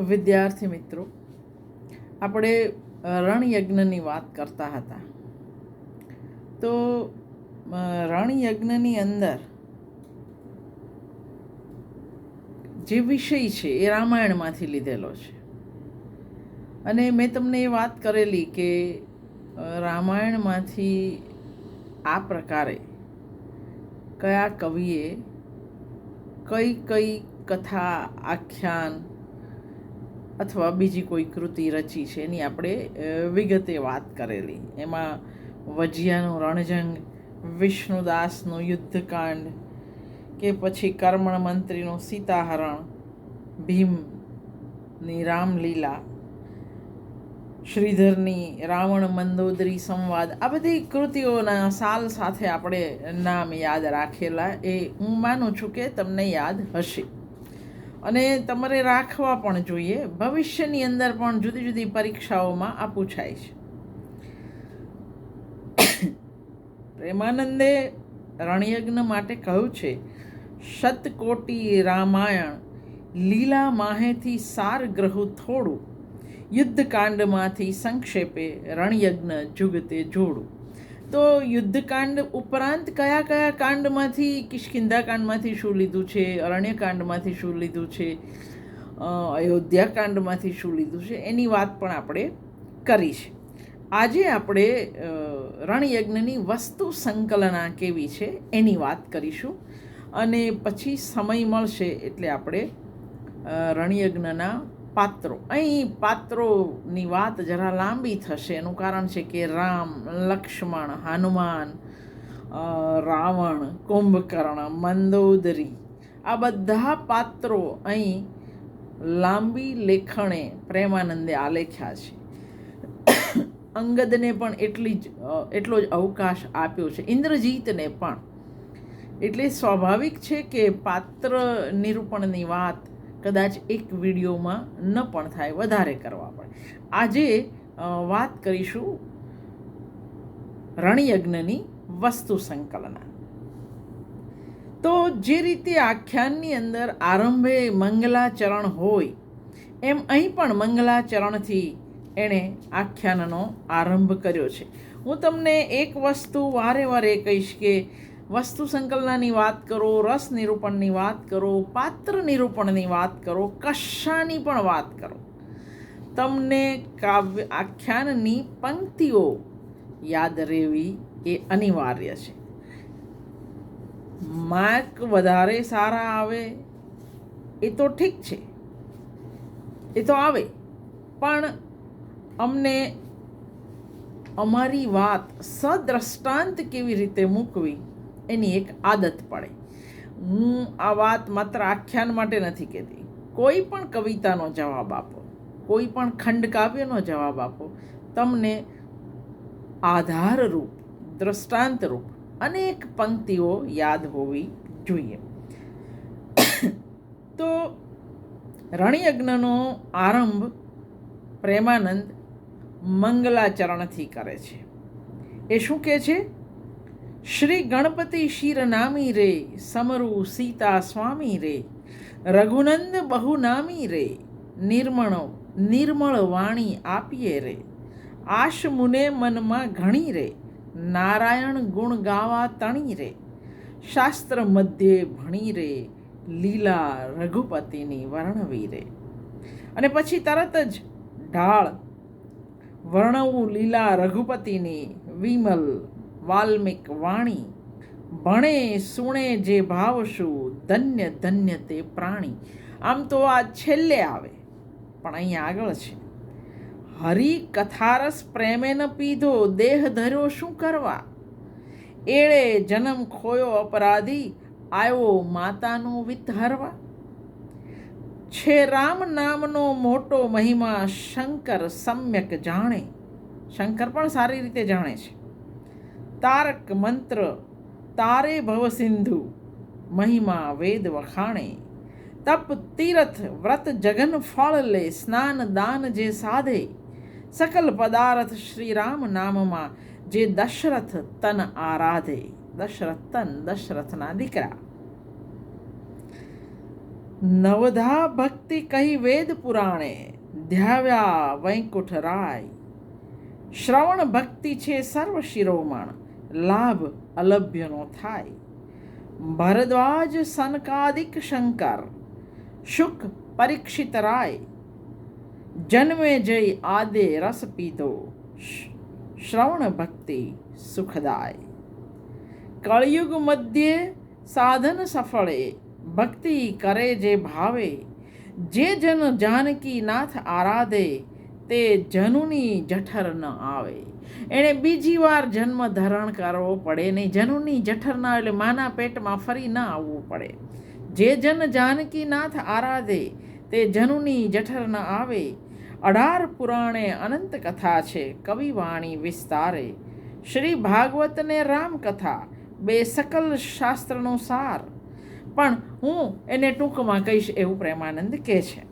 વિદ્યાર્થી મિત્રો, આપણે રણયજ્ઞની વાત કરતા હતા. તો રણયજ્ઞની અંદર જે વિષય છે એ રામાયણમાંથી લીધેલો છે. અને મેં તમને એ વાત કરેલી કે રામાયણમાંથી આ પ્રકારે કયા કવિએ કઈ કઈ કથા, આખ્યાન અથવા બીજી કોઈ કૃતિ રચી છે એની આપણે વિગતે વાત કરેલી. એમાં વજિયાનું રણજંગ, વિષ્ણુદાસનું યુદ્ધકાંડ કે પછી કર્મણ મંત્રીનું સીતાહરણ, ભીમની રામલીલા, શ્રીધરની રાવણ મંદોદરી સંવાદ, આ બધી કૃતિઓના સાલ સાથે આપણે નામ યાદ રાખેલા. એ હું માનું છું કે તમને યાદ હશે. અને તમારે રાખવા પણ જોઈએ. ભવિષ્યની અંદર પણ જુદી જુદી પરીક્ષાઓમાં આ પૂછાય છે. પ્રેમાનંદે રણયજ્ઞ માટે કહ્યું છે, શતકોટી રામાયણ લીલા માહેથી સાર ગ્રહુ થોડું. યુદ્ધકાંડમાંથી સંક્ષેપે રણયજ્ઞ જુગતે જોડું. તો યુદ્ધકાંડ ઉપરાંત કયા કયા કાંડમાંથી કિષ્કિંધા કાંડમાંથી શું લીધું છે, અરણ્યકાંડમાંથી શું લીધું છે અયોધ્યા કાંડમાંથી શું લીધું છે, એની વાત પણ આપણે કરી છે. આજે આપણે રણયજ્ઞની વસ્તુ સંકલના કેવી છે એની વાત કરીશું. અને પછી સમય મળશે એટલે આપણે રણયજ્ઞના પાત્રો. અહીં પાત્રોની વાત જરા લાંબી થશે. એનું કારણ છે કે રામ, લક્ષ્મણ, હનુમાન રાવણ, કુંભકર્ણ, મંદોદરી આ બધા પાત્રો અહીં લાંબી લેખણે પ્રેમાનંદે આલેખ્યા છે. અંગદને પણ એટલી જ એટલો જ અવકાશ આપ્યો છે. ઇન્દ્રજીતને પણ. એટલે સ્વાભાવિક છે કે પાત્ર નિરૂપણની વાત કદાચ એક વિડીયોમાં ન પણ થાય વધારે કરવા પડે. આજે વાત કરીશું રણયજ્ઞની વસ્તુ સંકલના. તો જે રીતે આખ્યાનની અંદર આરંભે મંગલાચરણ હોય, એમ અહીં પણ મંગલાચરણથી એણે આખ્યાનનો આરંભ કર્યો છે. હું તમને એક વસ્તુ વારે વારે કહીશ કે વસ્તુ સંકલનાની વાત કરો, રસ નિરૂપણની વાત કરો, પાત્ર નિરૂપણની વાત કરો, કશાની પણ વાત કરો. તમને કાવ્ય આખ્યાનની પંક્તિઓ યાદ રહેવી એ અનિવાર્ય છે. માર્ક વધારે સારા આવે એ તો ઠીક છે. એ તો આવે. પણ અમને અમારી વાત સદ્રષ્ટાંત કેવી રીતે મૂકવી એની એક આદત પડે. હું આ વાત માત્ર આખ્યાન માટે નથી કહેતી. કોઈ પણ કવિતાનો જવાબ આપો. કોઈ પણ ખંડકાવ્યનો જવાબ આપો. તમને આધારરૂપ, દ્રષ્ટાંતરૂપ અનેક પંક્તિઓ યાદ હોવી જોઈએ. તો રણયજ્ઞનો આરંભ પ્રેમાનંદ મંગલાચરણથી કરે છે. એ શું કહે છે? શ્રી ગણપતિ શિર નામી રે, સમરુ સીતા સ્વામી રે, રઘુનંદ બહુ નામી રે, નિર્મણો, નિર્મળ વાણી આપીએ રે, આશ મુને મનમાં ઘણી રે, નારાયણ ગુણ ગાવા તણી રે, શાસ્ત્ર મધ્યે ભણી રે, લીલા રઘુપતિની વર્ણવી રે. અને પછી તરત જ ઢાળ, વર્ણવું લીલા રઘુપતિની વિમલ વાલ્મિક વાણી, ભણે સુણે જે ભાવશું ધન્ય ધન્ય તે પ્રાણી. આમ તો આ છેલ્લે આવે, પણ અહીંયા આગળ છે. હરિ કથારસ પ્રેમે ન પીધો, દેહ ધર્યો શું કરવા? એળે જન્મ ખોયો અપરાધી આવ્યો માતાનું વિત હરવા છે રામ નામનો મોટો મહિમા, શંકર સમ્યક જાણે. શંકર પણ સારી રીતે જાણે છે. તારક મંત્ર, તારે ભવ સિંધુ, મહિમા વેદ વખાણે. તપ તીરથ વ્રત જગન ફળ લે, સ્નાન દાન જે સાધે. સકલ પદાર્થ શ્રી રામ નામમાં, જે દશરથ તન આરાધે. દશરથ તન દશરથના દીકરા. નવધા ભક્તિ કહી વેદ પુરાણે, ધ્યાવ્યા વૈકુંઠ રાય. શ્રવણ ભક્તિ છે સર્વ શિરોમણ. લાભ અલભ્યનો થાય. ભરદ્વાજ સનકાદિક શંકર, શુક પરીક્ષિત રાય, જન્મે જઈ આદે રસ પીધો શ્રવણ ભક્તિ સુખદાય. કળિયુગ મધ્યે સાધન સફળે, ભક્તિ કરે જે ભાવે, જે જન જાનકી નાથ આરાધે, તે જનુની જઠર ન આવે. એણે બીજી વાર જન્મ ધારણ કરવો પડે નહીં. જનુની જઠરના એટલે માના પેટમાં ફરી ન આવવું પડે. જે જન જાનકીનાથ આરાધે, તે જનુની જઠર ન આવે. અઢાર પુરાણે અનંત કથા છે કવિવાણી વિસ્તારે. શ્રી ભાગવતને રામકથા બે સકલ શાસ્ત્રનો સાર. પણ હું એને ટૂંકમાં કહીશ, એવું પ્રેમાનંદ કહે છે.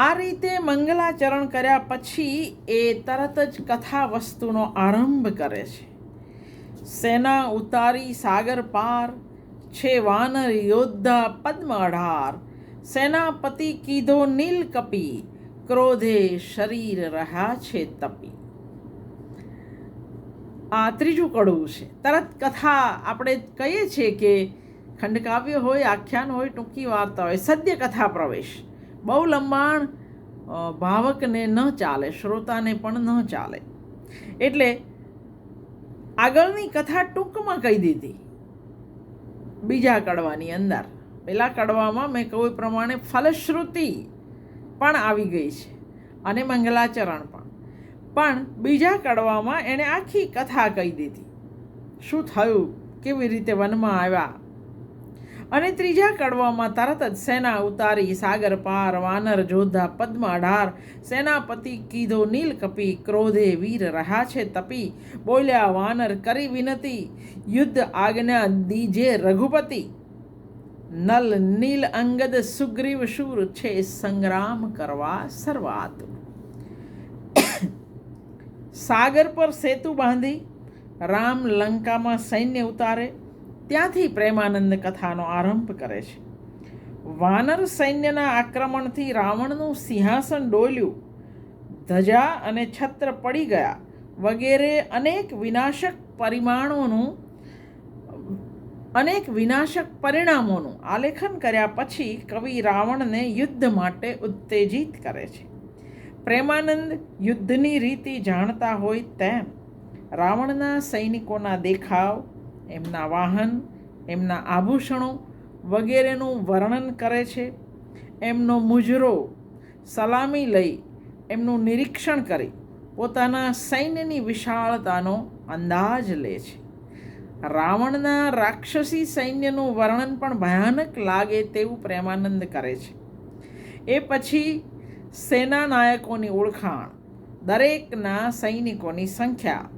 આ રીતે મંગલાચરણ કર્યા પછી એ તરત જ કથા વસ્તુનો આરંભ કરે છે. સેના ઉતારી સાગર પાર, છે વાનર યોદ્ધા પદ્મ અઢાર સેનાપતિ કીધો નીલ કપી ક્રોધે શરીર રહ્યા છે તપી. આ ત્રીજું કડવું છે. તરત કથા આપણે કહીએ છીએ કે ખંડકાવ્ય હોય, આખ્યાન હોય, ટૂંકી વાર્તા હોય, સદ્ય કથા પ્રવેશ. બહુ લંબાણ ભાવકને ન ચાલે, શ્રોતાને પણ ન ચાલે. એટલે આગળની કથા ટૂંકમાં કહી દીધી. બીજા કડવાની અંદર. પેલા કડવામાં મેં કહ્યું પ્રમાણે ફલશ્રુતિ પણ આવી ગઈ છે અને મંગલાચરણ પણ. પણ બીજા કડવામાં એણે આખી કથા કહી દીધી. શું થયું? કેવી રીતે વનમાં આવ્યા? અને ત્રીજા કડવામાં તરત જ સેના ઉતારી સાગર પાર, વાનર, જોધા પદ્મ અઢાર સેનાપતિ કીધો, નીલ કપી, ક્રોધે વીર રહ્યા છે તપી, બોલ્યા વાનર, કરી વિનતી, યુદ્ધ આજ્ઞા દીજે રઘુપતિ. નલ નીલ અંગદ સુગ્રીવ શૂર છે સંગ્રામ કરવા સર્વાત સાગર પર સેતુ બાંધી, રામ લંકામાં સૈન્ય ઉતારે ત્યાંથી પ્રેમાનંદ કથાનો આરંભ કરે છે. વાનર સૈન્યના આક્રમણથી રાવણનું સિંહાસન ડોલ્યું. ધજા અને છત્ર પડી ગયા. વગેરે અનેક વિનાશક પરિમાણોનું, અનેક વિનાશક પરિણામોનું આલેખન કર્યા પછી કવિ રાવણને યુદ્ધ માટે ઉત્તેજિત કરે છે. પ્રેમાનંદ યુદ્ધની રીતિ જાણતા હોય તેમ, રાવણના સૈનિકોના દેખાવ એમના વાહન, એમના આભૂષણો વગેરેનું વર્ણન કરે છે. એમનો મુજરો સલામી લઈ એમનું નિરીક્ષણ કરી પોતાના સૈન્યની વિશાળતાનો અંદાજ લે છે. રાવણના રાક્ષસી સૈન્યનું વર્ણન પણ ભયાનક લાગે તેવું પ્રેમાનંદ કરે છે. એ પછી સેના નાયકોની ઓળખાણ, દરેકના સૈનિકોની સંખ્યા,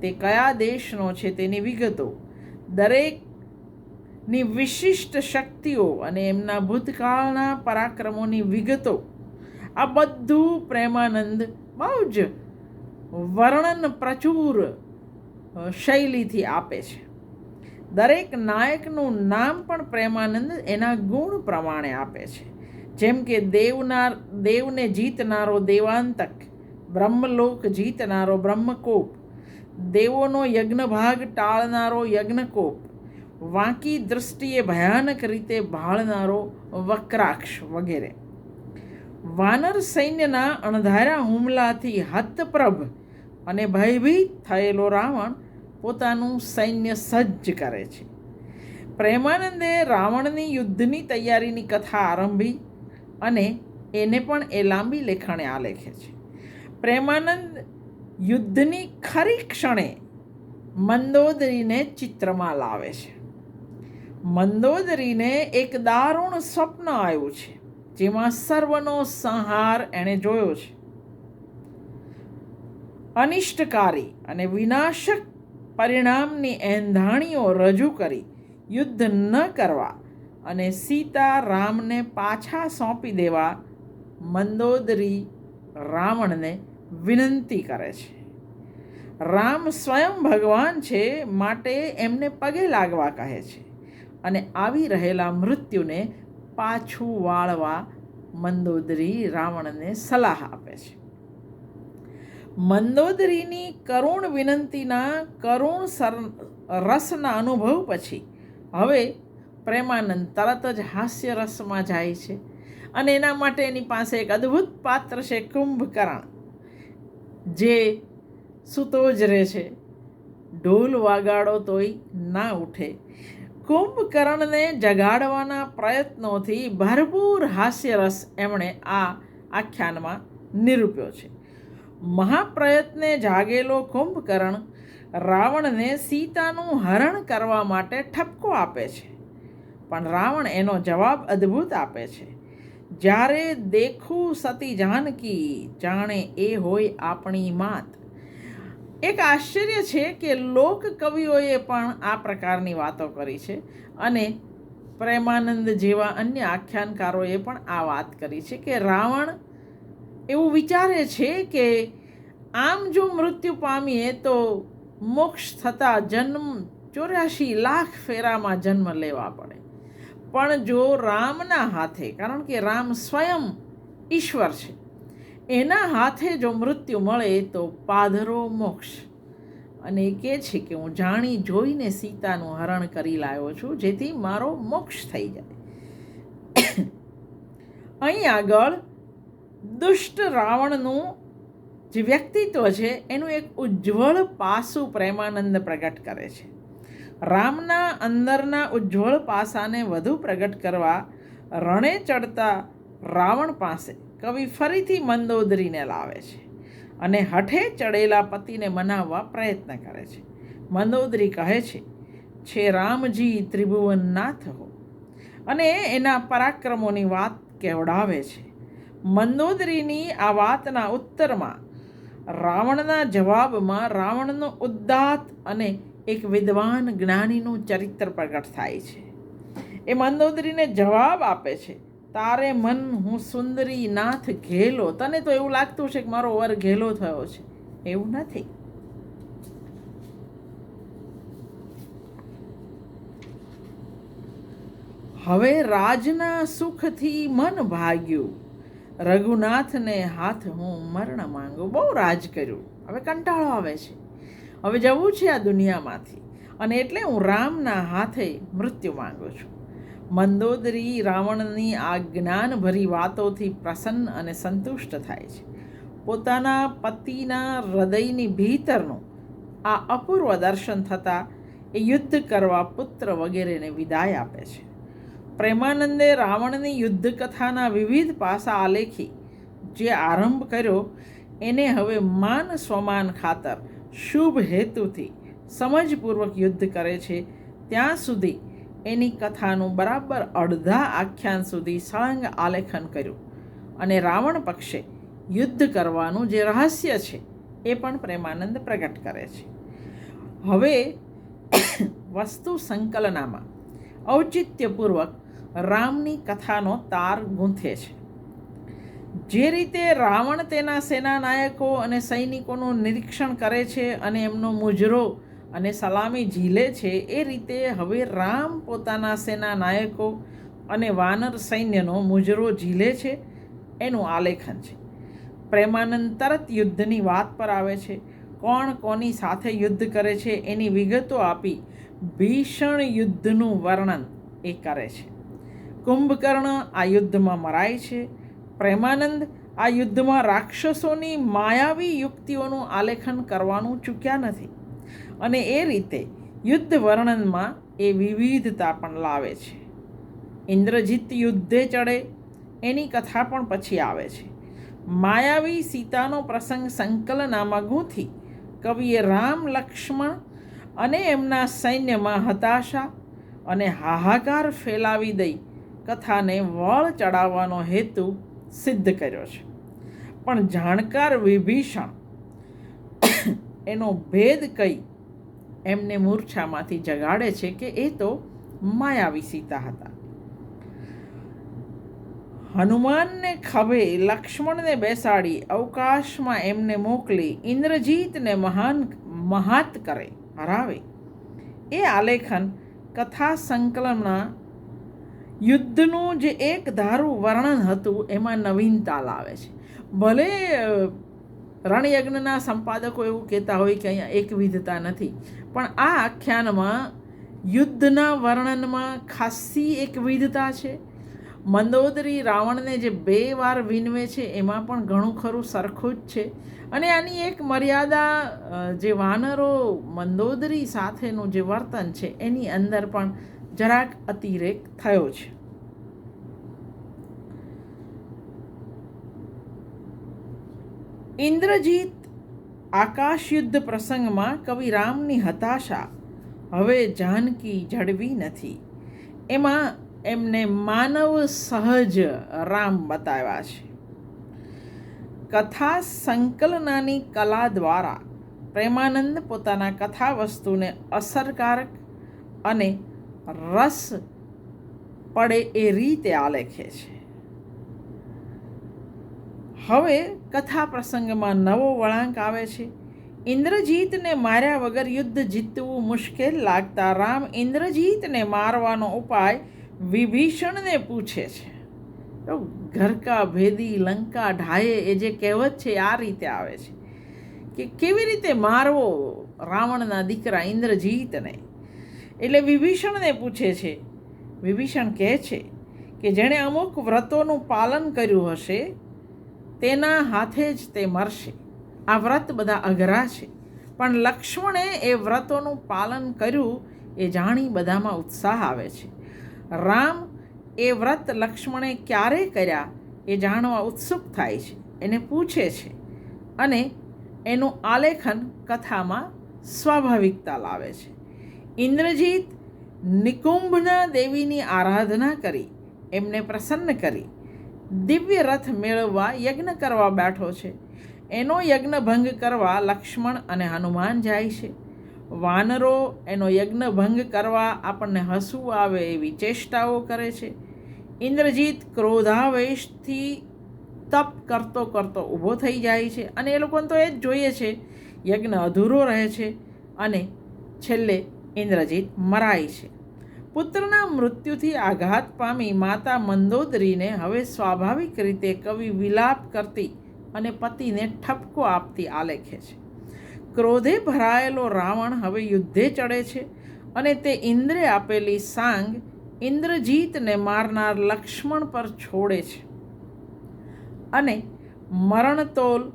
તે કયા દેશનો છે તેની વિગતો દરેકની વિશિષ્ટ શક્તિઓ અને એમના ભૂતકાળના પરાક્રમોની વિગતો, આ બધું પ્રેમાનંદ બહુ જ વર્ણન પ્રચુર શૈલીથી આપે છે. દરેક નાયકનું નામ પણ પ્રેમાનંદ એના ગુણ પ્રમાણે આપે છે. જેમ કે દેવનાર, દેવને જીતનારો દેવાંતક, બ્રહ્મલોક જીતનારો બ્રહ્મકોપ દેવોનો યજ્ઞભાગ ટાળનારો યજ્ઞકોપ. વાંકી દૃષ્ટિએ ભયાનક રીતે ભાળનારો વક્રાક્ષ વગેરે. વાનર સૈન્યના અણધાર્યા હુમલાથી હતપ્રભ અને ભયભીત થયેલો રાવણ પોતાનું સૈન્ય સજ્જ કરે છે. પ્રેમાનંદે રાવણની યુદ્ધની તૈયારીની કથા આરંભી અને એને પણ એ લાંબી લેખણે આલેખે છે. પ્રેમાનંદ યુદ્ધની ખરી ક્ષણે મંદોદરીને ચિત્રમાં લાવે છે. મંદોદરીને એક દારૂણ સ્વપ્ન આવ્યું છે, જેમાં સર્વનો સંહાર એણે જોયો છે. અનિષ્ટકારી અને વિનાશક પરિણામની એંધાણીઓ રજૂ કરી યુદ્ધ ન કરવા અને સીતા રામને પાછા સોંપી દેવા મંદોદરી રાવણને વિનંતી કરે છે. રામ સ્વયં ભગવાન છે માટે એમને પગે લાગવા કહે છે અને આવી રહેલા મૃત્યુને પાછું વાળવા મંદોદરી રાવણને સલાહ આપે છે. મંદોદરીની કરુણ વિનંતીના કરુણ સર, રસના અનુભવ પછી હવે પ્રેમાનંદ તરત જ હાસ્ય રસમાં જાય છે અને એના માટે એની પાસે એક અદ્ભુત પાત્ર છે કુંભકર્ણ. જે સૂતો જ રહે છે. ઢોલ વાગાડો તોય ના ઉઠે. કુંભકર્ણને જગાડવાના પ્રયત્નોથી ભરપૂર હાસ્યરસ એમણે આ આખ્યાનમાં નિરૂપ્યો છે. મહાપ્રયત્ને જાગેલો કુંભકર્ણ રાવણને સીતાનું હરણ કરવા માટે ઠપકો આપે છે. પણ રાવણ એનો જવાબ અદ્ભુત આપે છે. જ્યારે દેખું સતી જાનકી જાણે એ હોય આપણી માત. એક આશ્ચર્ય છે કે લોક કવિઓએ પણ આ પ્રકારની વાતો કરી છે અને પ્રેમાનંદ જેવા અન્ય આખ્યાનકારોએ પણ આ વાત કરી છે કે રાવણ એવું વિચારે છે કે આમ જો મૃત્યુ પામીએ તો મોક્ષ થતાં જન્મ ચોર્યાસી લાખ ફેરામાં જન્મ લેવા પડે. પણ જો રામના હાથે, કારણ કે રામ સ્વયં ઈશ્વર છે, એના હાથે જો મૃત્યુ મળે તો પાધરો મોક્ષ. અને એ કહે છે કે હું જાણી જોઈને સીતાનું હરણ કરી લાવ્યો છું, જેથી મારો મોક્ષ થઈ જાય. અહીં આગળ દુષ્ટ રાવણનું જે વ્યક્તિત્વ છે, એનું એક ઉજ્જવળ પાસું પ્રેમાનંદ પ્રગટ કરે છે. રામના અંદરના ઉજ્જવળ પાસાને વધુ પ્રગટ કરવા રણે ચડતા રાવણ પાસે કવિ ફરીથી મંદોદરીને લાવે છે અને હઠે ચડેલા પતિને મનાવવા પ્રયત્ન કરે છે. મંદોદરી કહે છે છે રામજી ત્રિભુવનનાથ હો. અને એના પરાક્રમોની વાત કેવડાવે છે. મંદોદરીની આ વાતના ઉત્તરમાં રાવણના જવાબમાં રાવણનો ઉદ્દાત અને એક વિદ્વાન જ્ઞાનીનું ચરિત્ર પ્રગટ થાય છે. એ મંદોદરીને જવાબ આપે છે, તારે મન, હું સુંદરી નાથ ઘેલો. તને તો એવું લાગતું છે કે મારો વર ઘેલો થયો છે. એવું નથી. હવે રાજના સુખથી મન ભાગ્યું. રઘુનાથને હાથ હું મરણ માંગુ. બહુ રાજ કર્યું. હવે કંટાળો આવે છે. હવે જવું છે આ દુનિયામાંથી. અને એટલે હું રામના હાથે મૃત્યુ માંગુ છું. મંદોદરી રાવણની આ જ્ઞાનભરી વાતોથી પ્રસન્ન અને સંતુષ્ટ થાય છે. પોતાના પતિના હૃદયની ભીતરનું આ અપૂર્વ દર્શન થતાં એ યુદ્ધ કરવા પુત્ર વગેરેને વિદાય આપે છે. પ્રેમાનંદે રાવણની યુદ્ધ કથાના વિવિધ પાસા આલેખી જે આરંભ કર્યો, એને હવે માન સ્વમાન ખાતર શુભ હેતુથી સમજપૂર્વક યુદ્ધ કરે છે. ત્યાં સુધી એની કથાનું બરાબર અડધા આખ્યાન સુધી સળંગ આલેખન કર્યું અને રાવણ પક્ષે યુદ્ધ કરવાનું જે રહસ્ય છે એ પણ પ્રેમાનંદ પ્રગટ કરે છે. હવે વસ્તુ સંકલનામાં ઔચિત્યપૂર્વક રામની કથાનો તાર ગૂંથે છે. જે રીતે રાવણ તેના સેનાનાયકો અને સૈનિકોનું નિરીક્ષણ કરે છે અને એમનો મુજરો અને સલામી ઝીલે છે, એ રીતે હવે રામ પોતાના સેના નાયકો અને વાનર સૈન્યનો મુજરો ઝીલે છે, એનું આલેખન છે. પ્રેમાનંદ તરત યુદ્ધની વાત પર આવે છે. કોણ કોની સાથે યુદ્ધ કરે છે એની વિગતો આપી ભીષણ યુદ્ધનું વર્ણન એ કરે છે. કુંભકર્ણ આ યુદ્ધમાં મરાય છે પ્રેમાનંદ આ યુદ્ધમાં રાક્ષસોની માયાવી યુક્તિઓનું આલેખન કરવાનું ચૂક્યા નથી. અને એ રીતે યુદ્ધ વર્ણનમાં એ વિવિધતા પણ લાવે છે. ઇન્દ્રજીત યુદ્ધે ચડે, એની કથા પણ પછી આવે છે. માયાવી સીતાનો પ્રસંગ સંકલનામાં ગૂંથી કવિએ રામ લક્ષ્મણ અને એમના સૈન્યમાં હતાશા અને હાહાકાર ફેલાવી દઈ કથાને વળ ચડાવવાનો હેતુ સિદ્ધ કર્યો છે. પણ જાણકાર વિભીષણ એનો ભેદ કહી એમને મૂર્છામાંથી જગાડે છે કે એ તો માયાવી સીતા હતા. હનુમાનને ખભે લક્ષ્મણને બેસાડી અવકાશમાં એમને મોકલી ઇન્દ્રજીતને મહાન મહાત કરે, હરાવે. એ આલેખન કથા સંકલનના યુદ્ધનું જે એક ધારું વર્ણન હતું, એમાં નવીનતા લાવે છે. ભલે રણયજ્ઞના સંપાદકો એવું કહેતા હોય કે અહીંયા એકવિધતા નથી, પણ આ આખ્યાનમાં યુદ્ધના વર્ણનમાં ખાસી એકવિધતા છે. મંદોદરી રાવણને જે બે વાર વિનવે છે, એમાં પણ ઘણું ખરું સરખું જ છે. અને આની એક મર્યાદા જે વાનરો મંદોદરી સાથેનું જે વર્તન છે, એની અંદર પણ જરાક અતિરેક થયો છે. ઇન્દ્રજીત આકાશ યુદ્ધ પ્રસંગમાં કવિ રામની હતાશા હવે જાનકી જડવી નથી. એમાં એમને માનવ સહજ રામ બતાવ્યા છે. કથા સંકલનાની કલા દ્વારા પ્રેમાનંદ પોતાના કથા વસ્તુને અસરકારક અને રસ પડે એ રીતે આલેખે છે. હવે કથા પ્રસંગમાં નવો વળાંક આવે છે. ઇન્દ્રજીતને માર્યા વગર યુદ્ધ જીતવું મુશ્કેલ લાગતા રામ ઇન્દ્રજીતને મારવાનો ઉપાય વિભીષણને પૂછે છે. તો ઘરકા ભેદી લંકા ઢાયે એ જે કહેવત છે આ રીતે આવે છે કે કેવી રીતે મારવો રાવણના દીકરા ઇન્દ્રજીતને? એટલે વિભીષણને પૂછે છે, વિભીષણ કહે છે કે જેણે અમુક વ્રતોનું પાલન કર્યું હશે, તેના હાથે જ તે મરશે. આ વ્રત બધા અઘરા છે, પણ લક્ષ્મણે એ વ્રતોનું પાલન કર્યું એ જાણી બધામાં ઉત્સાહ આવે છે. રામ એ વ્રત લક્ષ્મણે ક્યારે કર્યા એ જાણવા ઉત્સુક થાય છે, એને પૂછે છે અને એનું આલેખન કથામાં સ્વાભાવિકતા લાવે છે. ઇન્દ્રજીત નિકુંભના દેવીની આરાધના કરી, એમને પ્રસન્ન કરી. દિવ્ય રથ મેળવવા યજ્ઞ કરવા બેઠો છે. એનો યજ્ઞ ભંગ કરવા લક્ષ્મણ અને હનુમાન જાય છે. વાનરો એનો યજ્ઞ ભંગ કરવા આપણને હસવું આવે એવી ચેષ્ટાઓ કરે છે. ઇન્દ્રજીત ક્રોધાવેશથી તપ કરતો કરતો ઊભો થઈ જાય છે અને એ લોકોને તો એ જ જોઈએ છે. યજ્ઞ અધૂરો રહે છે અને છેલ્લે ઇન્દ્રજીત મરાય છે. પુત્રના મૃત્યુથી આઘાત પામી માતા મંદોદરીને હવે સ્વાભાવિક રીતે કવિ વિલાપ કરતી અને પતિને ઠપકો આપતી આલેખે છે. ક્રોધે ભરાયેલો રાવણ હવે યુદ્ધે ચડે છે અને તે ઇન્દ્રે આપેલી સાંગ ઇન્દ્રજીતને મારનાર લક્ષ્મણ પર છોડે છે. અને મરણતોલ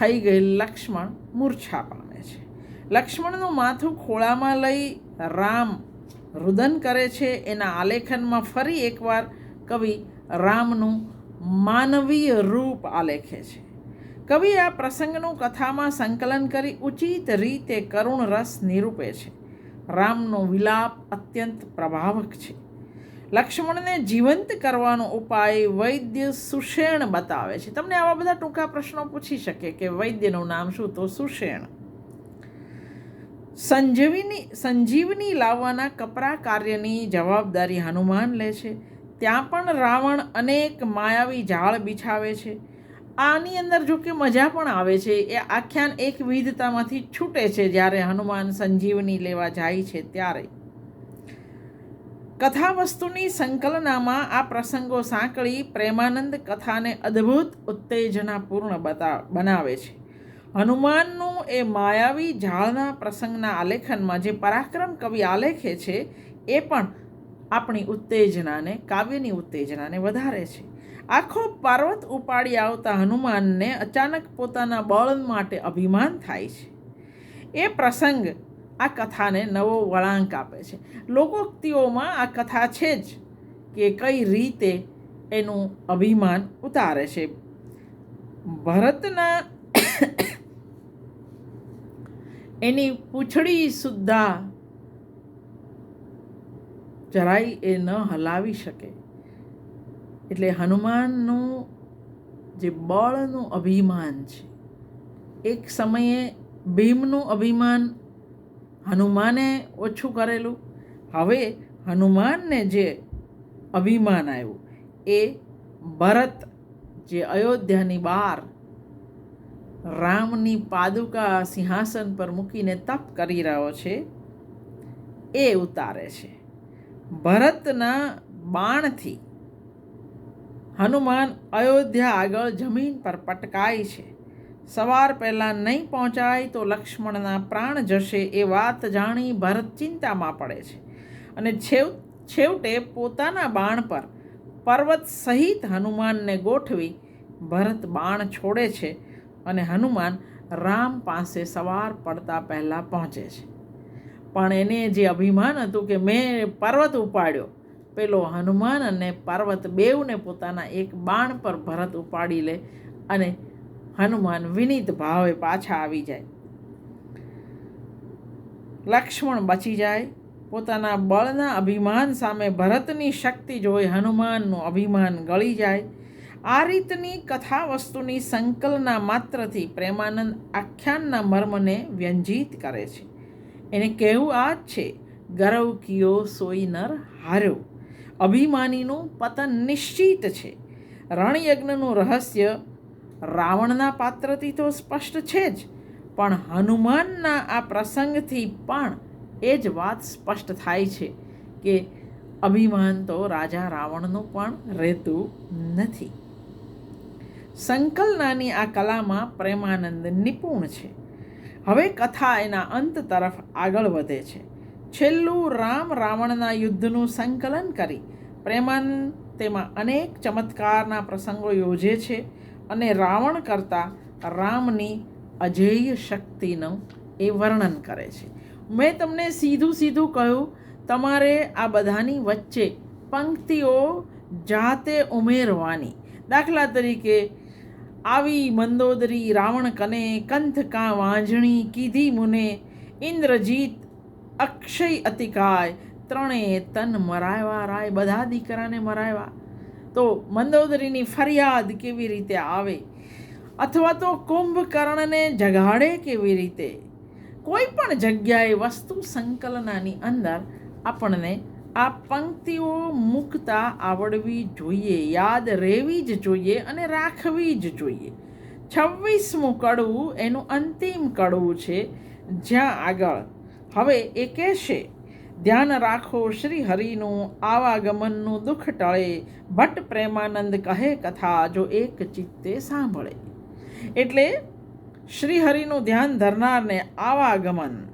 થઈ ગયેલ લક્ષ્મણ મૂર્છા પામે લક્ષ્મણનું માથું ખોળામાં લઈ રામ રુદન કરે છે. એના આલેખનમાં ફરી એકવાર કવિ રામનું માનવીય રૂપ આલેખે છે. કવિ આ પ્રસંગનું કથામાં સંકલન કરી ઉચિત રીતે કરુણ રસ નિરૂપે છે. રામનો વિલાપ અત્યંત પ્રભાવક છે. લક્ષ્મણને જીવંત કરવાનો ઉપાય વૈદ્ય સુષેણ બતાવે છે. તમને આવા બધા ટૂંકા પ્રશ્નો પૂછી શકે કે વૈદ્યનું નામ શું? તો સુષેણ. સંજીવની સંજીવની લાવવાના કપરા કાર્યની જવાબદારી હનુમાન લે છે. ત્યાં પણ રાવણ અનેક માયાવી જાળ બિછાવે છે. આની અંદર જો કે મજા પણ આવે છે. એ આખ્યાન એક વિવિધતામાંથી છૂટે છે જ્યારે હનુમાન સંજીવની લેવા જાય છે ત્યારે. કથા વસ્તુની સંકલનામાં આ પ્રસંગો સાંકળી પ્રેમાનંદ કથાને અદ્ભુત ઉત્તેજનાપૂર્ણ બતા, બનાવે છે. હનુમાનનું એ માયાવી ઝાળના પ્રસંગના આલેખનમાં જે પરાક્રમ કવિ આલેખે છે, એ પણ આપણી ઉત્તેજનાને, કાવ્યની ઉત્તેજનાને વધારે છે. આખો પર્વત ઉપાડી આવતા હનુમાનને અચાનક પોતાના બળ માટે અભિમાન થાય છે. એ પ્રસંગ આ કથાને નવો વળાંક આપે છે. લોકોક્તિઓમાં આ કથા છે જ કે કઈ રીતે એનું અભિમાન ઉતારે છે. ભરતના એની પૂંછડી સુદ્ધા જરાય એ ન હલાવી શકે. એટલે હનુમાનનું જે બળનું અભિમાન છે, એક સમયે ભીમનું અભિમાન હનુમાને ઓછું કરેલું. હવે હનુમાનને જે અભિમાન આવ્યું, એ ભરત જે અયોધ્યાની બહાર રામની પાદુકા સિંહાસન પર મૂકીને તપ કરી રહ્યો છે, એ ઉતારે છે. ભરતના બાણથી હનુમાન અયોધ્યા આગળ જમીન પર પટકાય છે. સવાર પહેલાં નહીં પહોંચાય તો લક્ષ્મણના પ્રાણ જશે એ વાત જાણી ભરત ચિંતામાં પડે છે. અને છેવ, છેવટે પોતાના બાણ પર પર્વત સહિત હનુમાનને ગોઠવી ભરત બાણ છોડે છે. અને હનુમાન રામ પાસે સવાર પડતા પહેલાં પહોંચે છે. પણ એને જે અભિમાન હતું કે મેં પર્વત ઉપાડ્યો, પેલો હનુમાન અને પર્વત બેઉને પોતાના એક બાણ પર ભરત ઉપાડી લે અને હનુમાન વિનીત ભાવે પાછા આવી જાય. લક્ષ્મણ બચી જાય, પોતાના બળના અભિમાન સામે ભરતની શક્તિ જોઈ હનુમાનનું અભિમાન ગળી જાય આ રીતની કથા વસ્તુની સંકલના માત્રથી પ્રેમાનંદ આખ્યાનના મર્મને વ્યંજિત કરે છે. એને કહેવું આ જ છે, ગરવ કિયો સોઈ નર હાર્યો. અભિમાનીનું પતન નિશ્ચિત છે. રણયજ્ઞનું રહસ્ય રાવણના પાત્રથી તો સ્પષ્ટ છે જ, પણ હનુમાનના આ પ્રસંગથી પણ એ જ વાત સ્પષ્ટ થાય છે કે અભિમાન તો રાજા રાવણનું પણ રહેતું નથી. સંકલનાની આ કલામાં પ્રેમાનંદ નિપુણ છે. હવે કથા એના અંત તરફ આગળ વધે છે. છેલ્લું રામ રાવણના યુદ્ધનું સંકલન કરી પ્રેમાનંદ તેમાં અનેક ચમત્કારના પ્રસંગો યોજે છે અને રાવણ કરતાં રામની અજેય શક્તિનું એ વર્ણન કરે છે. મેં તમને સીધું સીધું કહ્યું, તમારે આ બધાની વચ્ચે પંક્તિઓ જાતે ઉમેરવાની. દાખલા તરીકે આવી મંદોદરી રાવણ કને કંથ કા વાંજણી કીધી મુને? ઇન્દ્રજીત અક્ષય અતિકાય ત્રણેય તન મરાવ્યા રાય, બધા દીકરાને મરાવ્યા તો મંદોદરીની ફરિયાદ કેવી રીતે આવે? અથવા તો કુંભકર્ણને જગાડે કેવી રીતે? કોઈ પણ જગ્યાએ વસ્તુ સંકલનાની અંદર આપણને આ પંક્તિઓ મૂકતા આવડવી જોઈએ, યાદ રહેવી જ જોઈએ અને રાખવી જ જોઈએ. છવ્વીસમું કડવું એનું અંતિમ કડવું છે, જ્યાં આગળ. હવે એ કહેશે, ધ્યાન રાખો શ્રી હરિનું આવાગમનનું દુઃખ ટળે, ભટ્ટ પ્રેમાનંદ કહે કથા જો એક ચિત્તે સાંભળે. એટલે શ્રી હરિનું ધ્યાન ધરનારને આવાગમન.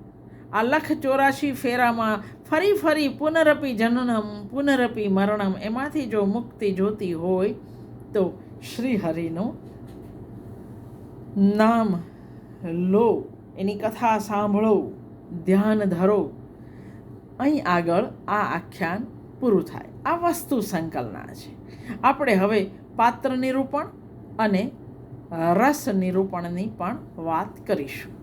આ લખ ચોરાશી ફેરામાં ફરી ફરી પુનરપી જનનમ, પુનરપી મરણમ, એમાંથી જો મુક્તિ જોતી હોય તો શ્રી હરિનું નામ લો, એની કથા સાંભળો, ધ્યાન ધરો. અહીં આગળ આ આખ્યાન પૂરું થાય. આ વસ્તુ સંકલના છે. આપણે હવે પાત્ર નિરૂપણ અને રસ નિરૂપણની પણ વાત કરીશું.